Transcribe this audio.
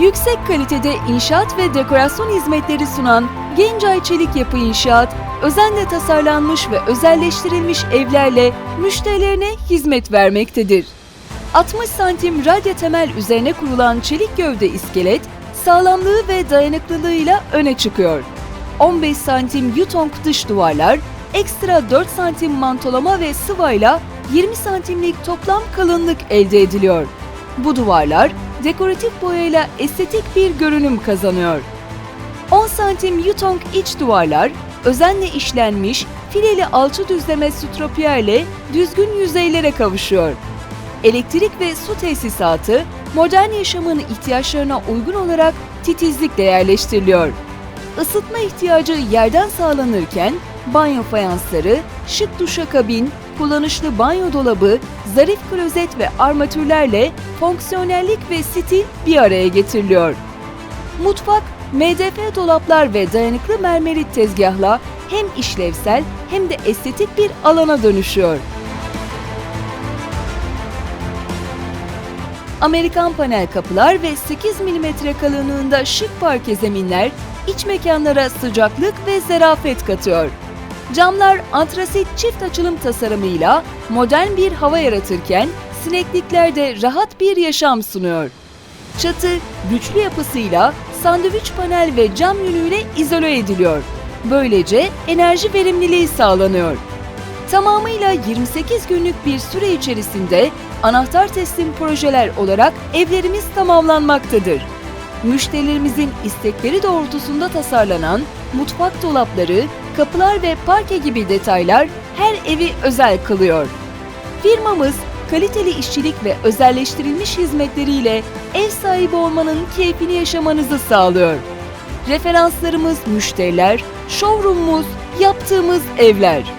Yüksek kalitede inşaat ve dekorasyon hizmetleri sunan Gencay Çelik Yapı İnşaat, özenle tasarlanmış ve özelleştirilmiş evlerle müşterilerine hizmet vermektedir. 60 santim radya temel üzerine kurulan çelik gövde iskelet, sağlamlığı ve dayanıklılığıyla öne çıkıyor. 15 santim yutong dış duvarlar, ekstra 4 santim mantolama ve sıvayla 20 santimlik toplam kalınlık elde ediliyor. Bu duvarlar dekoratif boyayla estetik bir görünüm kazanıyor. 10 santim yutong iç duvarlar özenle işlenmiş fileli alçı düzleme stropiyerle düzgün yüzeylere kavuşuyor. Elektrik ve su tesisatı modern yaşamın ihtiyaçlarına uygun olarak titizlikle yerleştiriliyor. Isıtma ihtiyacı yerden sağlanırken banyo fayansları, şık duşakabin, kullanışlı banyo dolabı, zarif klozet ve armatürlerle fonksiyonellik ve stil bir araya getiriliyor. Mutfak, MDF dolaplar ve dayanıklı mermerit tezgahla hem işlevsel hem de estetik bir alana dönüşüyor. Amerikan panel kapılar ve 8 mm kalınlığında şık parke zeminler iç mekanlara sıcaklık ve zarafet katıyor. Camlar antrasit çift açılım tasarımıyla modern bir hava yaratırken sinekliklerde rahat bir yaşam sunuyor. Çatı güçlü yapısıyla sandviç panel ve cam yünüyle izole ediliyor. Böylece enerji verimliliği sağlanıyor. Tamamıyla 28 günlük bir süre içerisinde anahtar teslim projeler olarak evlerimiz tamamlanmaktadır. Müşterilerimizin istekleri doğrultusunda tasarlanan mutfak dolapları, kapılar ve parke gibi detaylar her evi özel kılıyor. Firmamız kaliteli işçilik ve özelleştirilmiş hizmetleriyle ev sahibi olmanın keyfini yaşamanızı sağlıyor. Referanslarımız müşteriler, showroomumuz, yaptığımız evler.